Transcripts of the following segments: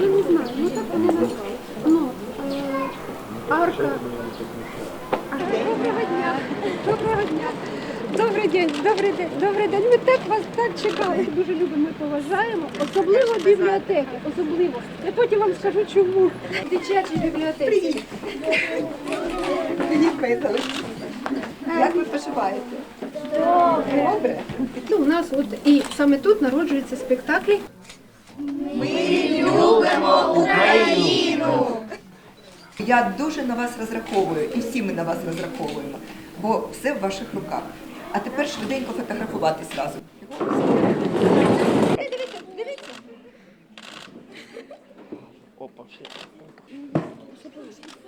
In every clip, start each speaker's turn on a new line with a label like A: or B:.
A: Я не знаю, ну как вони назвали. Ну, е, арка.
B: Доброго дня. Доброго дня. Добрий день, добрий день, добрий день. Ми так вас так чекали. Дуже любимо, ми поважаємо. Особливо бібліотеки. Особливо. Я потім вам скажу чому. Дитячі бібліотеки.
C: Привіт. Як ви поживаєте? Добре.
B: І у нас от і саме тут народжуються спектаклі.
C: Я дуже на вас розраховую, і всі ми на вас розраховуємо, бо все в ваших руках. А тепер швиденько фотографуватись зразу.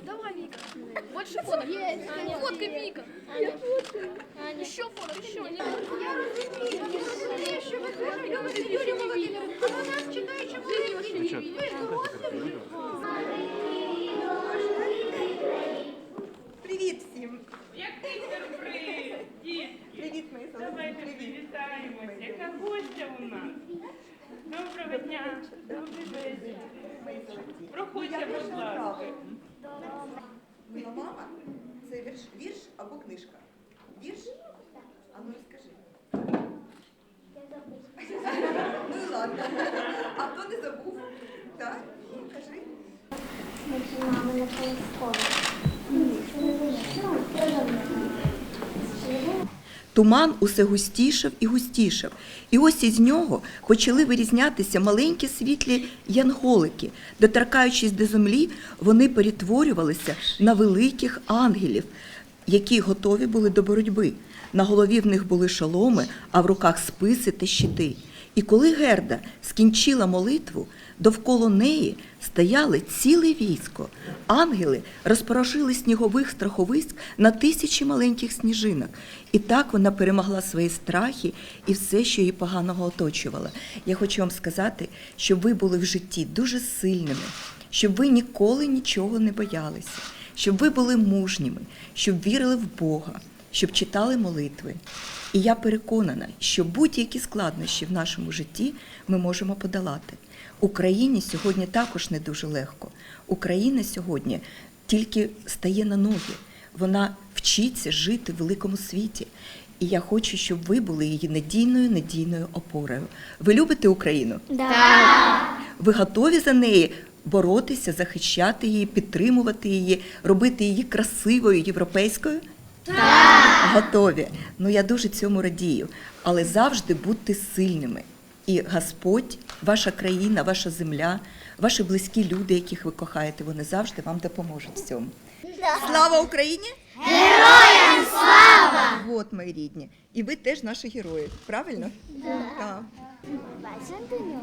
A: Давай, Віка. Больше фоток. Фоткай, Вика. Еще фоток, еще. Еще вы говорите, Володимирович, У нас?
D: Доброго дня, добрий
C: золоті.
D: Проходьте, будь ласка.
C: правда. Мила мама це вірш, вірш або книжка. Вірш? А ну розкажи. Ну і ладно. А хто не забув? Так? Ну, кажи.
A: Мама на школу.
E: Туман усе густішав і густішав. І ось із нього почали вирізнятися маленькі світлі янголики. Доторкаючись до землі, вони перетворювалися на великих ангелів, які готові були до боротьби. На голові в них були шоломи, а в руках списи та щити. І коли Герда скінчила молитву, довкола неї стояли ціле військо. Ангели розпорошили снігових страховиськ на тисячі маленьких сніжинок. І так вона перемогла свої страхи і все, що її поганого оточувало. Я хочу вам сказати, щоб ви були в житті дуже сильними, щоб ви ніколи нічого не боялися, щоб ви були мужніми, щоб вірили в Бога, щоб читали молитви. І я переконана, що будь-які складнощі в нашому житті ми можемо подолати. Україні сьогодні також не дуже легко. Україна сьогодні тільки стає на ноги. Вона вчиться жити в великому світі. І я хочу, щоб ви були її надійною, надійною опорою. Ви любите Україну? Ви готові за неї боротися, захищати її, підтримувати її, робити її красивою, європейською? Так. Готові. Ну я дуже цьому радію. Але завжди будьте сильними. І Господь, ваша країна, ваша земля, ваші близькі люди, яких ви кохаєте, вони завжди вам допоможуть в цьому. Слава Україні! Героям слава! От, мої рідні. І ви теж наші герої, правильно? Так.
A: Побачення.